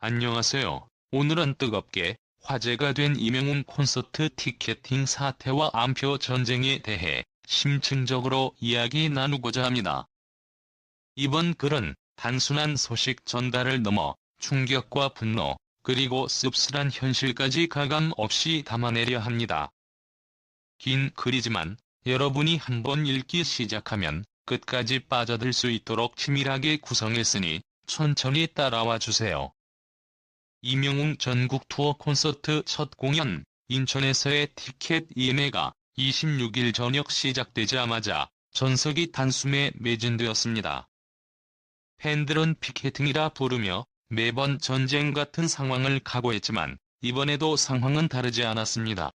안녕하세요. 오늘은 뜨겁게 화제가 된 이명웅 콘서트 티켓팅 사태와 안표 전쟁에 대해 심층적으로 이야기 나누고자 합니다. 이번 글은 단순한 소식 전달을 넘어 충격과 분노, 그리고 씁쓸한 현실까지 가감 없이 담아내려 합니다. 긴 글이지만 여러분이 한번 읽기 시작하면 끝까지 빠져들 수 있도록 치밀하게 구성했으니 천천히 따라와 주세요. 이명웅 전국 투어 콘서트 첫 공연, 인천에서의 티켓 예매가 26일 저녁 시작되자마자 전석이 단숨에 매진되었습니다. 팬들은 피켓팅이라 부르며 매번 전쟁 같은 상황을 각오했지만 이번에도 상황은 다르지 않았습니다.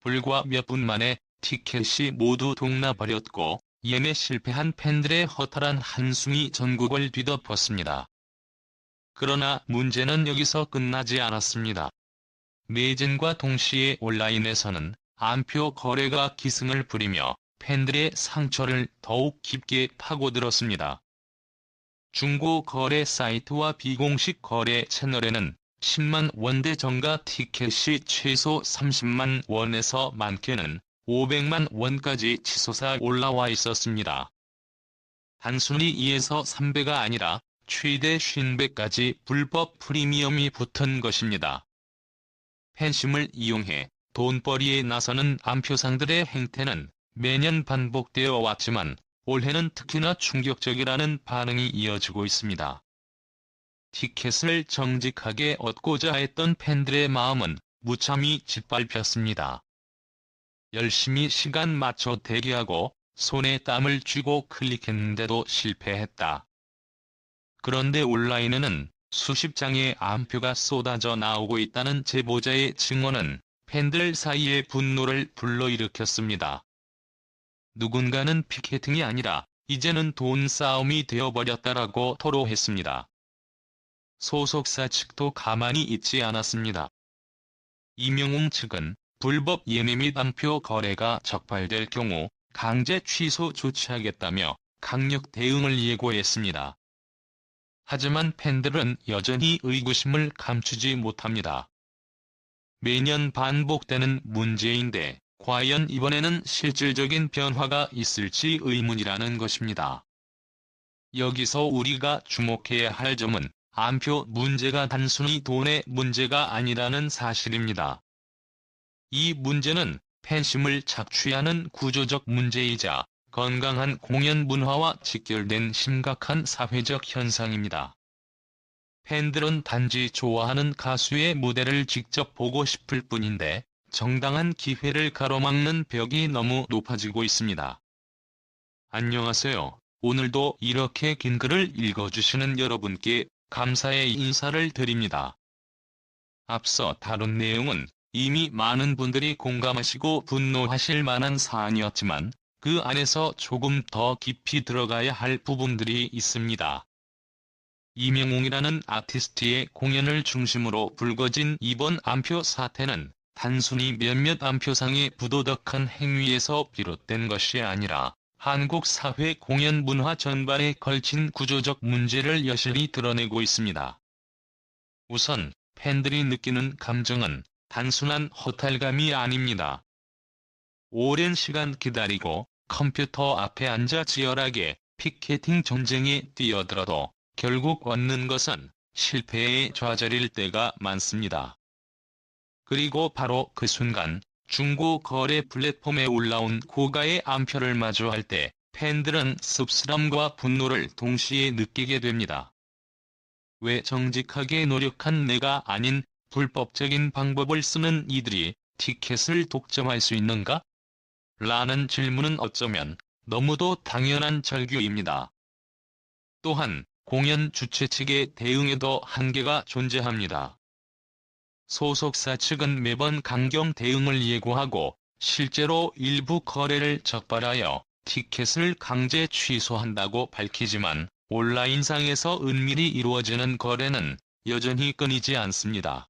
불과 몇 분 만에 티켓이 모두 동나버렸고 예매 실패한 팬들의 허탈한 한숨이 전국을 뒤덮었습니다. 그러나 문제는 여기서 끝나지 않았습니다. 매진과 동시에 온라인에서는 안표 거래가 기승을 부리며 팬들의 상처를 더욱 깊게 파고들었습니다. 중고 거래 사이트와 비공식 거래 채널에는 10만 원대 정가 티켓이 최소 30만 원에서 많게는 500만 원까지 치솟아 올라와 있었습니다. 단순히 2에서 3배가 아니라 최대 50배까지 불법 프리미엄이 붙은 것입니다. 팬심을 이용해 돈벌이에 나서는 안표상들의 행태는 매년 반복되어 왔지만 올해는 특히나 충격적이라는 반응이 이어지고 있습니다. 티켓을 정직하게 얻고자 했던 팬들의 마음은 무참히 짓밟혔습니다. 열심히 시간 맞춰 대기하고 손에 땀을 쥐고 클릭했는데도 실패했다. 그런데 온라인에는 수십 장의 암표가 쏟아져 나오고 있다는 제보자의 증언은 팬들 사이의 분노를 불러일으켰습니다. 누군가는 피켓팅이 아니라 이제는 돈 싸움이 되어버렸다라고 토로했습니다. 소속사 측도 가만히 있지 않았습니다. 이명웅 측은 불법 예매 및 암표 거래가 적발될 경우 강제 취소 조치하겠다며 강력 대응을 예고했습니다. 하지만 팬들은 여전히 의구심을 감추지 못합니다. 매년 반복되는 문제인데 과연 이번에는 실질적인 변화가 있을지 의문이라는 것입니다. 여기서 우리가 주목해야 할 점은 안표 문제가 단순히 돈의 문제가 아니라는 사실입니다. 이 문제는 팬심을 착취하는 구조적 문제이자 건강한 공연 문화와 직결된 심각한 사회적 현상입니다. 팬들은 단지 좋아하는 가수의 무대를 직접 보고 싶을 뿐인데 정당한 기회를 가로막는 벽이 너무 높아지고 있습니다. 안녕하세요. 오늘도 이렇게 긴 글을 읽어주시는 여러분께 감사의 인사를 드립니다. 앞서 다룬 내용은 이미 많은 분들이 공감하시고 분노하실 만한 사안이었지만 그 안에서 조금 더 깊이 들어가야 할 부분들이 있습니다. 이명웅이라는 아티스트의 공연을 중심으로 불거진 이번 안표 사태는 단순히 몇몇 안표상의 부도덕한 행위에서 비롯된 것이 아니라 한국 사회 공연 문화 전반에 걸친 구조적 문제를 여실히 드러내고 있습니다. 우선 팬들이 느끼는 감정은 단순한 허탈감이 아닙니다. 오랜 시간 기다리고 컴퓨터 앞에 앉아 치열하게 피켓팅 전쟁에 뛰어들어도 결국 얻는 것은 실패에 좌절일 때가 많습니다. 그리고 바로 그 순간 중고 거래 플랫폼에 올라온 고가의 암표를 마주할 때 팬들은 씁쓸함과 분노를 동시에 느끼게 됩니다. 왜 정직하게 노력한 내가 아닌 불법적인 방법을 쓰는 이들이 티켓을 독점할 수 있는가? 라는 질문은 어쩌면 너무도 당연한 절규입니다. 또한 공연 주최 측의 대응에도 한계가 존재합니다. 소속사 측은 매번 강경 대응을 예고하고 실제로 일부 거래를 적발하여 티켓을 강제 취소한다고 밝히지만 온라인상에서 은밀히 이루어지는 거래는 여전히 끊이지 않습니다.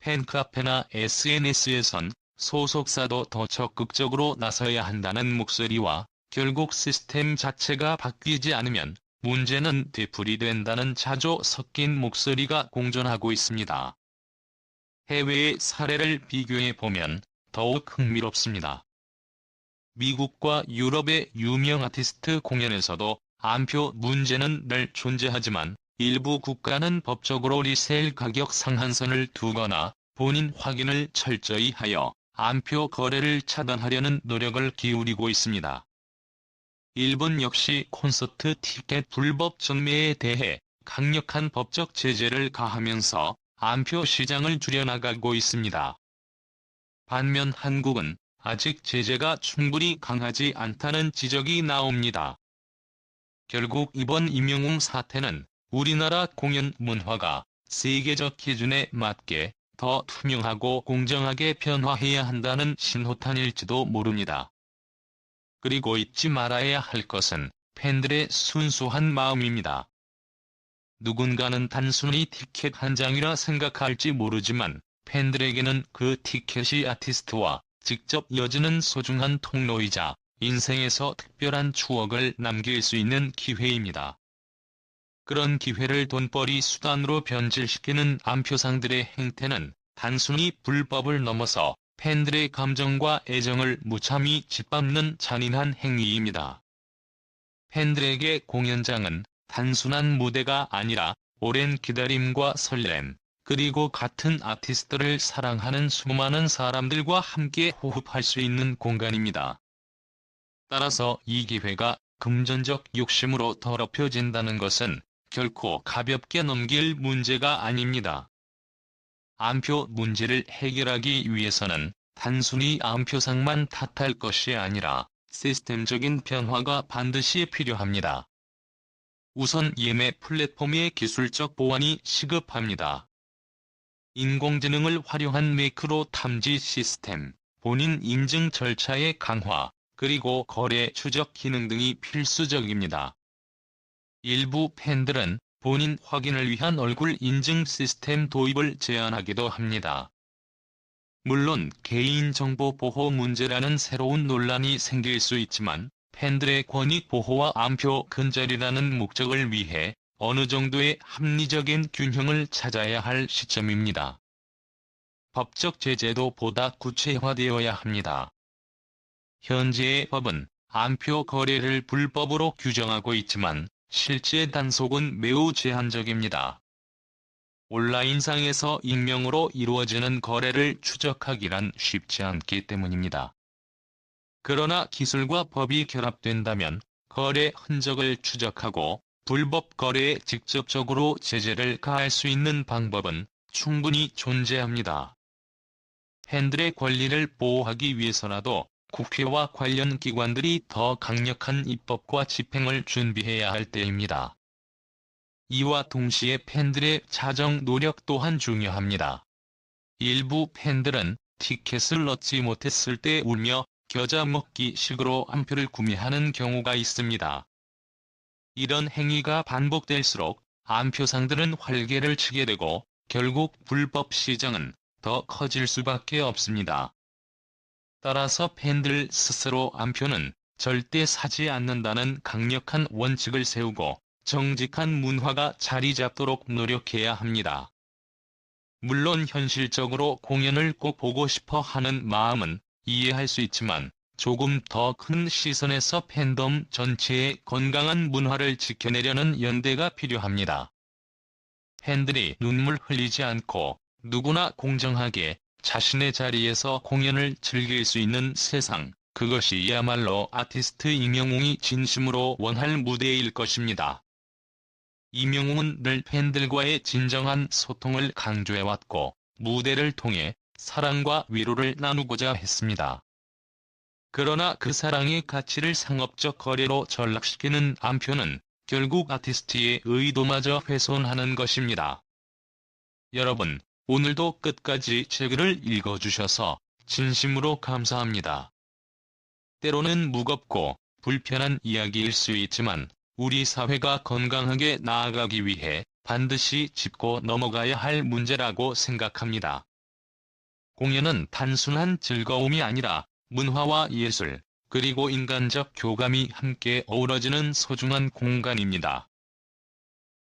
팬카페나 SNS에선 소속사도 더 적극적으로 나서야 한다는 목소리와 결국 시스템 자체가 바뀌지 않으면 문제는 되풀이된다는 자조 섞인 목소리가 공존하고 있습니다. 해외의 사례를 비교해 보면 더욱 흥미롭습니다. 미국과 유럽의 유명 아티스트 공연에서도 안표 문제는 늘 존재하지만 일부 국가는 법적으로 리세일 가격 상한선을 두거나 본인 확인을 철저히 하여 안표 거래를 차단하려는 노력을 기울이고 있습니다. 일본 역시 콘서트 티켓 불법 전매에 대해 강력한 법적 제재를 가하면서 안표 시장을 줄여나가고 있습니다. 반면 한국은 아직 제재가 충분히 강하지 않다는 지적이 나옵니다. 결국 이번 임영웅 사태는 우리나라 공연 문화가 세계적 기준에 맞게 더 투명하고 공정하게 변화해야 한다는 신호탄일지도 모릅니다. 그리고 잊지 말아야 할 것은 팬들의 순수한 마음입니다. 누군가는 단순히 티켓 한 장이라 생각할지 모르지만 팬들에게는 그 티켓이 아티스트와 직접 이어지는 소중한 통로이자 인생에서 특별한 추억을 남길 수 있는 기회입니다. 그런 기회를 돈벌이 수단으로 변질시키는 안표상들의 행태는 단순히 불법을 넘어서 팬들의 감정과 애정을 무참히 짓밟는 잔인한 행위입니다. 팬들에게 공연장은 단순한 무대가 아니라 오랜 기다림과 설렘, 그리고 같은 아티스트를 사랑하는 수많은 사람들과 함께 호흡할 수 있는 공간입니다. 따라서 이 기회가 금전적 욕심으로 더럽혀진다는 것은 결코 가볍게 넘길 문제가 아닙니다. 암표 문제를 해결하기 위해서는 단순히 암표상만 탓할 것이 아니라 시스템적인 변화가 반드시 필요합니다. 우선 예매 플랫폼의 기술적 보완이 시급합니다. 인공지능을 활용한 매크로 탐지 시스템, 본인 인증 절차의 강화, 그리고 거래 추적 기능 등이 필수적입니다. 일부 팬들은 본인 확인을 위한 얼굴 인증 시스템 도입을 제안하기도 합니다. 물론 개인정보 보호 문제라는 새로운 논란이 생길 수 있지만 팬들의 권익 보호와 암표 근절이라는 목적을 위해 어느 정도의 합리적인 균형을 찾아야 할 시점입니다. 법적 제재도 보다 구체화되어야 합니다. 현재의 법은 암표 거래를 불법으로 규정하고 있지만 실제 단속은 매우 제한적입니다. 온라인상에서 익명으로 이루어지는 거래를 추적하기란 쉽지 않기 때문입니다. 그러나 기술과 법이 결합된다면 거래 흔적을 추적하고 불법 거래에 직접적으로 제재를 가할 수 있는 방법은 충분히 존재합니다. 팬들의 권리를 보호하기 위해서라도 국회와 관련 기관들이 더 강력한 입법과 집행을 준비해야 할 때입니다. 이와 동시에 팬들의 자정 노력 또한 중요합니다. 일부 팬들은 티켓을 얻지 못했을 때 울며 겨자 먹기 식으로 한 표를 구매하는 경우가 있습니다. 이런 행위가 반복될수록 안표상들은 활개를 치게 되고 결국 불법 시장은 더 커질 수밖에 없습니다. 따라서 팬들 스스로 안표는 절대 사지 않는다는 강력한 원칙을 세우고 정직한 문화가 자리 잡도록 노력해야 합니다. 물론 현실적으로 공연을 꼭 보고 싶어 하는 마음은 이해할 수 있지만 조금 더 큰 시선에서 팬덤 전체의 건강한 문화를 지켜내려는 연대가 필요합니다. 팬들이 눈물 흘리지 않고 누구나 공정하게 자신의 자리에서 공연을 즐길 수 있는 세상, 그것이야말로 아티스트 임영웅이 진심으로 원할 무대일 것입니다. 임영웅은 늘 팬들과의 진정한 소통을 강조해왔고, 무대를 통해 사랑과 위로를 나누고자 했습니다. 그러나 그 사랑의 가치를 상업적 거래로 전락시키는 안표는 결국 아티스트의 의도마저 훼손하는 것입니다. 여러분, 오늘도 끝까지 제 글을 읽어주셔서 진심으로 감사합니다. 때로는 무겁고 불편한 이야기일 수 있지만 우리 사회가 건강하게 나아가기 위해 반드시 짚고 넘어가야 할 문제라고 생각합니다. 공연은 단순한 즐거움이 아니라 문화와 예술, 그리고 인간적 교감이 함께 어우러지는 소중한 공간입니다.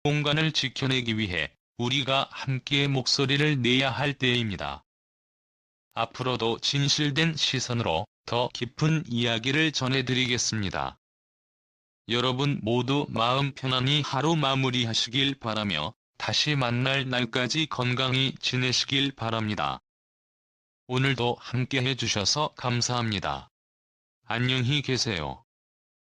공간을 지켜내기 위해 우리가 함께 목소리를 내야 할 때입니다. 앞으로도 진실된 시선으로 더 깊은 이야기를 전해드리겠습니다. 여러분 모두 마음 편안히 하루 마무리하시길 바라며 다시 만날 날까지 건강히 지내시길 바랍니다. 오늘도 함께 해주셔서 감사합니다. 안녕히 계세요.